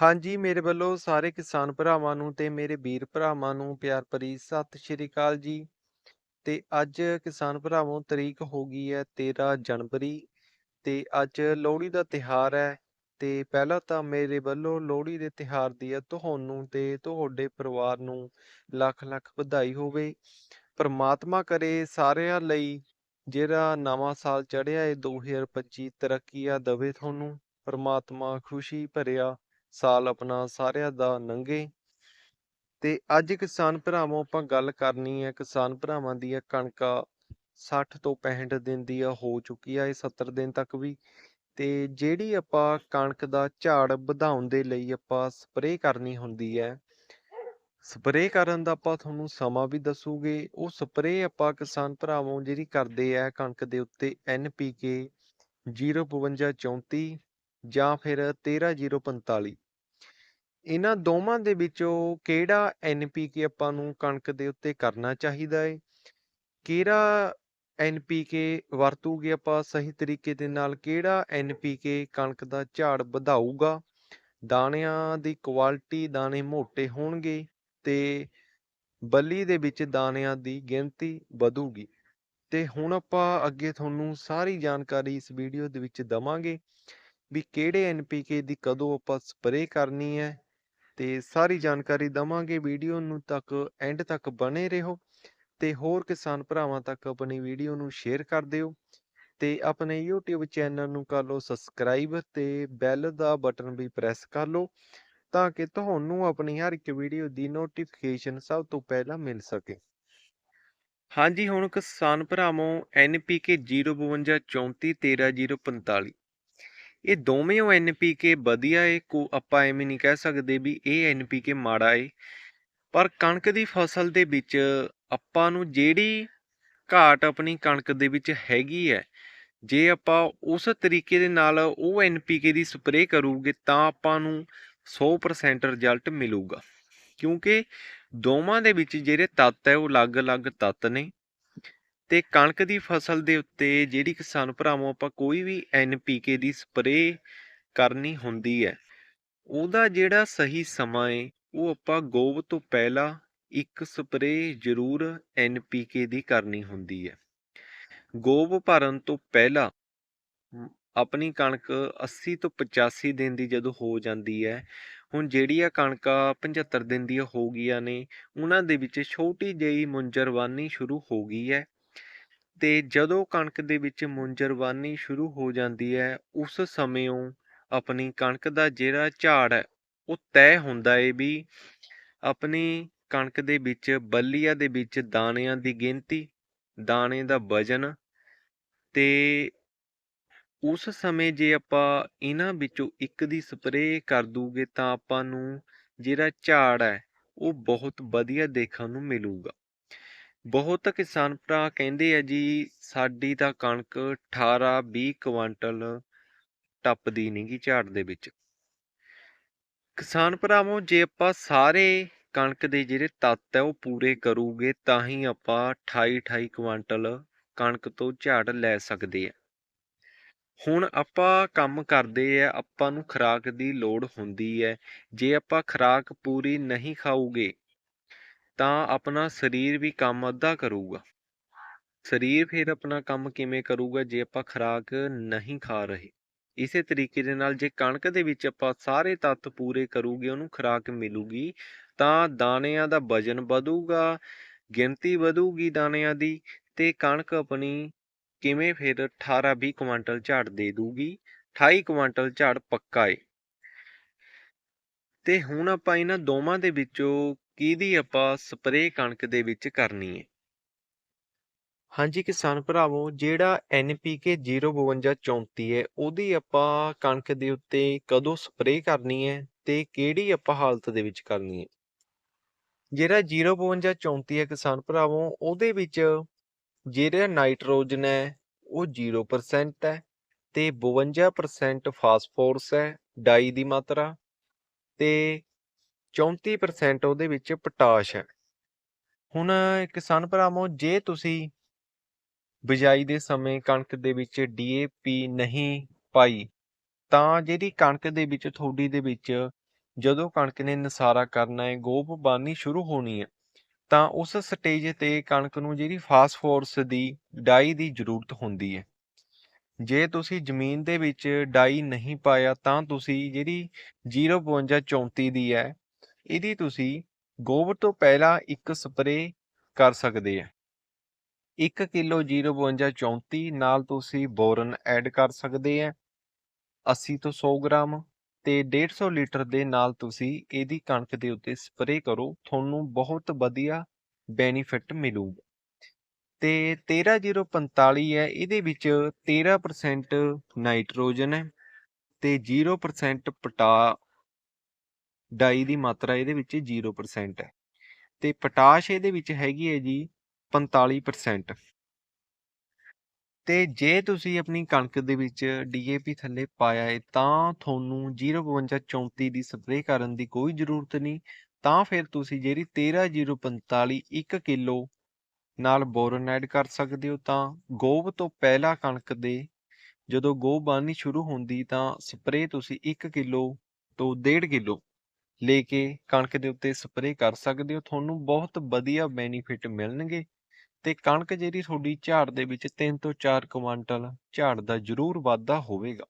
ਹਾਂਜੀ, ਮੇਰੇ ਵੱਲੋਂ ਸਾਰੇ ਕਿਸਾਨ ਭਰਾਵਾਂ ਨੂੰ ਤੇ ਮੇਰੇ ਵੀਰ ਭਰਾਵਾਂ ਨੂੰ ਪਿਆਰ ਭਰੀ ਸਤਿ ਸ਼੍ਰੀ ਅਕਾਲ ਜੀ। ਤੇ ਅੱਜ ਕਿਸਾਨ ਭਰਾਵੋਂ ਤਰੀਕ ਹੋ ਗਈ ਹੈ 13 ਜਨਵਰੀ ਤੇ ਅੱਜ ਲੋਹੜੀ ਦਾ ਤਿਹਾਰ ਹੈ ਤੇ ਪਹਿਲਾਂ ਤਾਂ ਮੇਰੇ ਵੱਲੋਂ ਲੋਹੜੀ ਦੇ ਤਿਹਾਰ ਦੀ ਹੈ ਤੁਹਾਨੂੰ ਤੇ ਤੁਹਾਡੇ ਪਰਿਵਾਰ ਨੂੰ ਲੱਖ ਲੱਖ ਵਧਾਈ ਹੋਵੇ। ਪਰਮਾਤਮਾ ਕਰੇ ਸਾਰਿਆਂ ਲਈ ਜਿਹੜਾ ਨਵਾਂ ਸਾਲ ਚੜ੍ਹਿਆ ਏ 2025 ਤਰੱਕੀਆਂ ਦਵੇ ਤੁਹਾਨੂੰ। ਪਰਮਾਤਮਾ ਖੁਸ਼ੀ ਭਰਿਆ ਸਾਲ ਆਪਣਾ ਸਾਰਿਆਂ ਦਾ ਲੰਘੇ। ਤੇ ਅੱਜ ਕਿਸਾਨ ਭਰਾਵੋ ਆਪਾਂ ਗੱਲ ਕਰਨੀ ਹੈ ਕਿਸਾਨ ਭਰਾਵਾਂ ਦੀਆਂ ਕਣਕਾਂ 60 ਤੋਂ 65 ਦਿਨ ਦੀ ਆ, ਹੋ ਚੁੱਕੀ ਆ, ਇਹ 70 ਦਿਨ ਤੱਕ ਵੀ ਤੇ ਜਿਹੜੀ ਆਪਾਂ ਕਣਕ ਦਾ ਝਾੜ ਵਧਾਉਣ ਦੇ ਲਈ ਆਪਾਂ ਸਪਰੇਅ ਕਰਨੀ ਹੁੰਦੀ ਹੈ, ਸਪਰੇਅ ਕਰਨ ਦਾ ਆਪਾਂ ਤੁਹਾਨੂੰ ਸਮਾਂ ਵੀ ਦੱਸੂਗੇ ਉਹ ਸਪਰੇਅ ਆਪਾਂ ਕਿਸਾਨ ਭਰਾਵੋਂ ਜਿਹੜੀ ਕਰਦੇ ਆ ਕਣਕ ਦੇ ਉੱਤੇ NPK 05234 ਜਾਂ ਫਿਰ 13045 ਇਹਨਾਂ ਦੋਵਾਂ ਦੇ ਵਿੱਚੋਂ ਕਿਹੜਾ NPK ਆਪਾਂ ਨੂੰ ਕਣਕ ਦੇ ਉੱਤੇ ਕਰਨਾ ਚਾਹੀਦਾ ਹੈ ਕਿਹੜਾ NPK ਵਰਤੂਗੇ ਆਪਾਂ ਸਹੀ ਤਰੀਕੇ ਦੇ ਨਾਲ? ਕਿਹੜਾ NPK ਕਣਕ ਦਾ ਝਾੜ ਵਧਾਊਗਾ? ਦਾਣਿਆਂ ਦੀ ਕੁਆਲਿਟੀ ਦਾਣੇ ਮੋਟੇ ਹੋਣਗੇ ਤੇ ਬੱਲੀ ਦੇ ਵਿੱਚ ਦਾਣਿਆਂ ਦੀ ਗਿਣਤੀ ਵਧੂਗੀ। ਤੇ ਹੁਣ ਆਪਾਂ ਅੱਗੇ ਤੁਹਾਨੂੰ ਸਾਰੀ ਜਾਣਕਾਰੀ ਇਸ ਵੀਡੀਓ ਦੇ ਵਿੱਚ ਦਵਾਂਗੇ। ਵੀ ਕਿਹੜੇ NPK ਦੀ ਕਦੋਂ ਆਪਾਂ ਸਪਰੇਅ ਕਰਨੀ ਹੈ ਤੇ ਸਾਰੀ ਜਾਣਕਾਰੀ ਦਵਾਂਗੇ ਵੀਡੀਓ ਨੂੰ ਤੱਕ, ਐਂਡ ਤੱਕ ਬਣੇ ਰਹੋ ਤੇ ਹੋਰ ਕਿਸਾਨ ਭਰਾਵਾਂ ਤੱਕ ਆਪਣੀ ਵੀਡੀਓ ਨੂੰ ਸ਼ੇਅਰ ਕਰ ਦਿਓ ਤੇ ਆਪਣੇ YouTube ਚੈਨਲ ਨੂੰ ਕਰ ਲਓ ਸਬਸਕ੍ਰਾਈਬ ਤੇ ਬੈਲ ਦਾ ਬਟਨ ਵੀ ਪ੍ਰੈਸ ਕਰ ਲਓ ਤਾਂ ਕਿ ਤੁਹਾਨੂੰ ਆਪਣੀ ਹਰ ਇੱਕ ਵੀਡੀਓ ਦੀ ਨੋਟੀਫਿਕੇਸ਼ਨ ਸਭ ਤੋਂ ਪਹਿਲਾਂ ਮਿਲ ਸਕੇ। ਹਾਂਜੀ, ਹੁਣ ਕਿਸਾਨ ਭਰਾਵੋ NPK 05234 ਇਹ ਦੋਵੇਂ NPK ਵਧੀਆ ਏ, ਕੋ ਆਪਾਂ ਐਵੇਂ ਨਹੀਂ ਕਹਿ ਸਕਦੇ ਵੀ ਇਹ NPK ਮਾੜਾ ਏ। ਪਰ ਕਣਕ ਦੀ ਫਸਲ ਦੇ ਵਿੱਚ ਆਪਾਂ ਨੂੰ ਜਿਹੜੀ ਘਾਟ ਆਪਣੀ ਕਣਕ ਦੇ ਵਿੱਚ ਹੈਗੀ ਹੈ ਜੇ ਆਪਾਂ ਉਸ ਤਰੀਕੇ ਦੇ ਨਾਲ ਉਹ NPK ਦੀ ਸਪਰੇਅ ਕਰੂਗੇ ਤਾਂ ਆਪਾਂ ਨੂੰ 100% ਰਿਜ਼ਲਟ ਮਿਲੂਗਾ। ਕਿਉਂਕਿ ਦੋਵਾਂ ਦੇ ਵਿੱਚ ਜਿਹੜੇ ਤੱਤ ਹੈ ਉਹ ਅਲੱਗ-ਅਲੱਗ ਤੱਤ ਨੇ। ਤੇ ਕਣਕ ਦੀ ਫਸਲ ਦੇ ਉੱਤੇ ਜਿਹੜੀ ਕਿਸਾਨ ਭਰਾਵੋ ਆਪਾਂ ਕੋਈ ਵੀ NPK ਦੀ ਸਪਰੇਅ ਕਰਨੀ ਹੁੰਦੀ ਹੈ, ਉਹਦਾ ਜਿਹੜਾ ਸਹੀ ਸਮਾਂ ਹੈ ਉਹ ਆਪਾਂ ਗੋਬ ਤੋਂ ਪਹਿਲਾਂ ਇੱਕ ਸਪਰੇਅ ਜ਼ਰੂਰ NPK ਦੀ ਕਰਨੀ ਹੁੰਦੀ ਹੈ। ਗੋਬ ਭਰਨ ਤੋਂ ਪਹਿਲਾਂ ਆਪਣੀ ਕਣਕ 80 ਤੋਂ 85 ਦਿਨ ਦੀ ਜਦੋਂ ਹੋ ਜਾਂਦੀ ਹੈ, ਹੁਣ ਜਿਹੜੀਆਂ ਕਣਕਾਂ 75 ਦਿਨ ਦੀਆਂ ਹੋ ਗਈਆਂ ਨੇ, ਉਹਨਾਂ ਦੇ ਵਿੱਚ ਛੋਟੀ ਜਿਹੀ ਮੁੰਜਰਵਾਨੀ ਸ਼ੁਰੂ ਹੋ ਗਈ ਹੈ ਤੇ ਜਦੋਂ ਕਣਕ ਦੇ ਵਿੱਚ ਮੁੰਜਰਵਾਨੀ ਸ਼ੁਰੂ ਹੋ ਜਾਂਦੀ ਹੈ, ਉਸ ਸਮੇਂ ਆਪਣੀ ਕਣਕ ਦਾ ਜਿਹੜਾ ਝਾੜ ਹੈ, ਉਹ ਤੈਅ ਹੁੰਦਾ ਏ ਵੀ ਆਪਣੀ ਕਣਕ ਦੇ ਵਿੱਚ, ਬੱਲੀਆਂ ਦੇ ਵਿੱਚ ਦਾਣਿਆਂ ਦੀ ਗਿਣਤੀ, ਦਾਣੇ ਦਾ ਵਜਨ ਤੇ ਉਸ ਸਮੇਂ ਜੇ ਆਪਾਂ ਇਹਨਾਂ ਵਿੱਚੋਂ ਇੱਕ ਦੀ ਸਪਰੇਅ ਕਰ ਦੂਗੇ ਤਾਂ ਆਪਾਂ ਨੂੰ ਜਿਹੜਾ ਝਾੜ ਹੈ, ਉਹ ਬਹੁਤ ਵਧੀਆ ਦੇਖਣ ਨੂੰ ਮਿਲੂਗਾ। ਬਹੁਤ ਕਿਸਾਨ ਭਰਾ ਕਹਿੰਦੇ ਆ ਜੀ, ਸਾਡੀ ਤਾਂ ਕਣਕ 18 20 ਕੁਆਂਟਲ ਟੱਪਦੀ ਨਹੀਂਗੀ ਝਾੜ ਦੇ ਵਿੱਚ। ਕਿਸਾਨ ਭਰਾਵੋ, ਜੇ ਆਪਾਂ ਸਾਰੇ ਕਣਕ ਦੇ ਜਿਹੜੇ ਤੱਤ ਹੈ ਉਹ ਪੂਰੇ ਕਰੂਗੇ, ਤਾਂ ਹੀ ਆਪਾਂ 28 28 ਕੁਆਂਟਲ ਕਣਕ ਤੋਂ ਝਾੜ ਲੈ ਸਕਦੇ ਆ। ਹੁਣ ਆਪਾਂ ਕੰਮ ਕਰਦੇ ਆ, ਆਪਾਂ ਨੂੰ ਖੁਰਾਕ ਦੀ ਲੋੜ ਹੁੰਦੀ ਹੈ ਜੇ ਆਪਾਂ ਖੁਰਾਕ ਪੂਰੀ ਨਹੀਂ ਖਾਊਗੇ ਤਾਂ ਆਪਣਾ ਸਰੀਰ ਵੀ ਕੰਮ ਅੱਧਾ ਕਰੂਗਾ। ਸਰੀਰ ਫਿਰ ਆਪਣਾ ਕੰਮ ਕਿਵੇਂ ਕਰੂਗਾ ਜੇ ਆਪਾਂ ਖੁਰਾਕ ਨਹੀਂ ਖਾ ਰਹੇ? ਇਸੇ ਤਰੀਕੇ ਦੇ ਨਾਲ ਜੇ ਕਣਕ ਦੇ ਵਿੱਚ ਆਪਾਂ ਸਾਰੇ ਤੱਤ ਪੂਰੇ ਕਰੂਗੇ, ਉਹਨੂੰ ਖੁਰਾਕ ਮਿਲੂਗੀ, ਤਾਂ ਦਾਣਿਆਂ ਦਾ ਵਜਨ ਵਧੂਗਾ, ਗਿਣਤੀ ਵਧੂਗੀ ਦਾਣਿਆਂ ਦੀ, ਤੇ ਕਣਕ ਆਪਣੀ ਕਿਵੇਂ ਫਿਰ 18 20 ਕੁਆਂਟਲ ਝਾੜ ਦੇ ਦੂਗੀ 28 ਕੁਆਂਟਲ ਝਾੜ ਪੱਕਾ ਏ। ਤੇ ਹੁਣ ਆਪਾਂ ਇਹਨਾਂ ਦੋਵਾਂ ਦੇ ਵਿੱਚੋਂ ਕਿਹਦੀ ਆਪਾਂ ਸਪਰੇਅ ਕਣਕ ਦੇ ਵਿੱਚ ਕਰਨੀ ਹੈ ਹਾਂਜੀ, ਕਿਸਾਨ ਭਰਾਵੋ, ਜਿਹੜਾ NPK 05234 ਹੈ ਉਹਦੀ ਆਪਾਂ ਕਣਕ ਦੇ ਉੱਤੇ ਕਦੋਂ ਸਪਰੇਅ ਕਰਨੀ ਹੈ ਤੇ ਕਿਹੜੀ ਆਪਾਂ ਹਾਲਤ ਦੇ ਵਿੱਚ ਕਰਨੀ ਹੈ ਜਿਹੜਾ 05234 ਹੈ ਕਿਸਾਨ ਭਰਾਵੋ, ਉਹਦੇ ਵਿੱਚ ਜਿਹੜਾ ਨਾਈਟ੍ਰੋਜਨ ਹੈ ਉਹ 0% ਹੈ ਤੇ 52% ਫਾਸਫੋਰਸ ਹੈ ਡਾਈ ਦੀ ਮਾਤਰਾ ਤੇ 34% ਉਹਦੇ ਵਿੱਚ ਪੋਟਾਸ਼ ਹੈ। ਹੁਣ ਕਿਸਾਨ ਭਰਾਵੋ, ਜੇ ਤੁਸੀਂ ਬਿਜਾਈ ਦੇ ਸਮੇਂ ਕਣਕ ਦੇ ਵਿੱਚ DAP ਨਹੀਂ ਪਾਈ, ਤਾਂ ਜਿਹੜੀ ਕਣਕ ਦੇ ਵਿੱਚ, ਤੁਹਾਡੀ ਦੇ ਵਿੱਚ ਜਦੋਂ ਕਣਕ ਨੇ ਨਸਾਰਾ ਕਰਨਾ ਹੈ, ਗੋਭ ਬਾਨੀ ਸ਼ੁਰੂ ਹੋਣੀ ਹੈ, ਤਾਂ ਉਸ ਸਟੇਜ ਤੇ ਕਣਕ ਨੂੰ ਜਿਹੜੀ ਫਾਸਫੋਰਸ ਦੀ, ਡਾਈ ਦੀ ਜ਼ਰੂਰਤ ਹੁੰਦੀ ਹੈ। ਜੇ ਤੁਸੀਂ ਜ਼ਮੀਨ ਦੇ ਵਿੱਚ ਡਾਈ ਨਹੀਂ ਪਾਇਆ, ਤਾਂ ਤੁਸੀਂ ਜਿਹੜੀ 05234 ਦੀ ਹੈ ਇਹਦੀ ਤੁਸੀਂ ਗੋਬਰ ਤੋਂ ਪਹਿਲਾਂ ਇੱਕ ਸਪਰੇਅ ਕਰ ਸਕਦੇ ਆ। 1 ਕਿਲੋ 05234 ਨਾਲ ਤੁਸੀਂ ਬੋਰਨ ਐਡ ਕਰ ਸਕਦੇ ਆ। 80 ਤੋਂ 100 ਗ੍ਰਾਮ ਤੇ 150 ਲੀਟਰ ਦੇ ਨਾਲ ਤੁਸੀਂ ਇਹਦੀ ਕਣਕ ਦੇ ਉੱਤੇ ਸਪਰੇਅ ਕਰੋ, ਤੁਹਾਨੂੰ ਬਹੁਤ ਵਧੀਆ ਬੈਨੀਫਿਟ ਮਿਲੂਗਾ ਤੇ 13045 ਹੈ, ਇਹਦੇ ਵਿੱਚ 13% ਨਾਈਟ੍ਰੋਜਨ ਹੈ ਤੇ 0% ਪਟਾ ਡਾਈ ਦੀ ਮਾਤਰਾ ਇਹਦੇ ਵਿੱਚ 0% ਹੈ। ਤੇ ਪੋਟਾਸ਼ ਇਹਦੇ ਵਿੱਚ ਹੈਗੀ ਹੈ ਜੀ 45% ਤੇ ਜੇ ਤੁਸੀਂ ਆਪਣੀ ਕਣਕ ਦੇ ਵਿੱਚ ਡੀਏਪੀ ਥੱਲੇ ਪਾਇਆ ਹੈ, ਤਾਂ ਤੁਹਾਨੂੰ 05234 ਦੀ ਸਪਰੇਅ ਕਰਨ ਦੀ ਕੋਈ ਜ਼ਰੂਰਤ ਨਹੀਂ। ਤਾਂ ਫਿਰ ਤੁਸੀਂ ਜਿਹੜੀ 13045 1 ਕਿਲੋ ਨਾਲ ਬੋਰਨ ਐਡ ਕਰ ਸਕਦੇ ਹੋ। ਤਾਂ ਗੋਬ ਤੋਂ ਪਹਿਲਾਂ ਕਣਕ ਦੇ ਜਦੋਂ ਗੋਬ ਬਾਨੀ ਸ਼ੁਰੂ ਹੁੰਦੀ, ਤਾਂ ਸਪਰੇਅ ਤੁਸੀਂ 1 ਕਿਲੋ ਤੋਂ 1.5 ਕਿਲੋ ਲੈ ਕੇ ਕਣਕ ਦੇ ਉੱਤੇ ਸਪਰੇਅ ਕਰ ਸਕਦੇ ਹੋ, ਤੁਹਾਨੂੰ ਬਹੁਤ ਵਧੀਆ ਬੈਨੀਫਿਟ ਮਿਲਣਗੇ। ਤੇ ਕਣਕ ਜਿਹੜੀ ਤੁਹਾਡੀ ਝਾੜ ਦੇ ਵਿੱਚ 3 ਤੋਂ 4 ਕੁਆਂਟਲ ਝਾੜ ਦਾ ਜ਼ਰੂਰ ਵਾਧਾ ਹੋਵੇਗਾ।